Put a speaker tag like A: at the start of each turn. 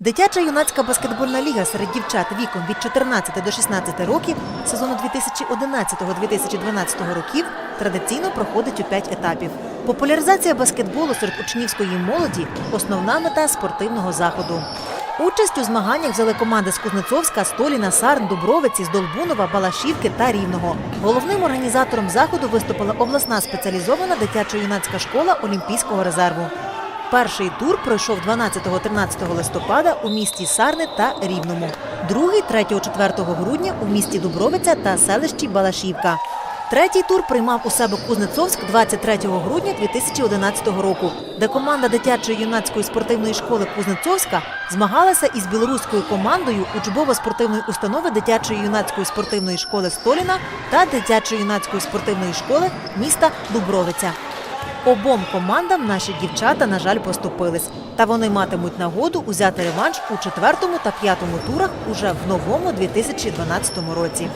A: Дитяча юнацька баскетбольна ліга серед дівчат віком від 14 до 16 років сезону 2011-2012 років традиційно проходить у п'ять етапів. Популяризація баскетболу серед учнівської молоді основна мета спортивного заходу. Участь у змаганнях взяли команди з Кузнецовська, Століна, Сарн, Дубровиці, з Долбунова, Балашівки та Рівного. Головним організатором заходу виступила обласна спеціалізована дитячо-юнацька школа Олімпійського резерву. Перший тур пройшов 12-13 листопада у місті Сарни та Рівному. Другий 3-4 грудня у місті Дубровиця та селищі Балашівка. Третій тур приймав у себе Кузнецовськ 23 грудня 2011 року, де команда дитячої юнацької спортивної школи Кузнецовська змагалася із білоруською командою учбово-спортивної установи дитячої юнацької спортивної школи Століна та дитячої юнацької спортивної школи міста Дубровиця. Обом командам наші дівчата, на жаль, поступились. Та вони матимуть нагоду узяти реванш у четвертому та п'ятому турах уже в новому 2012 році.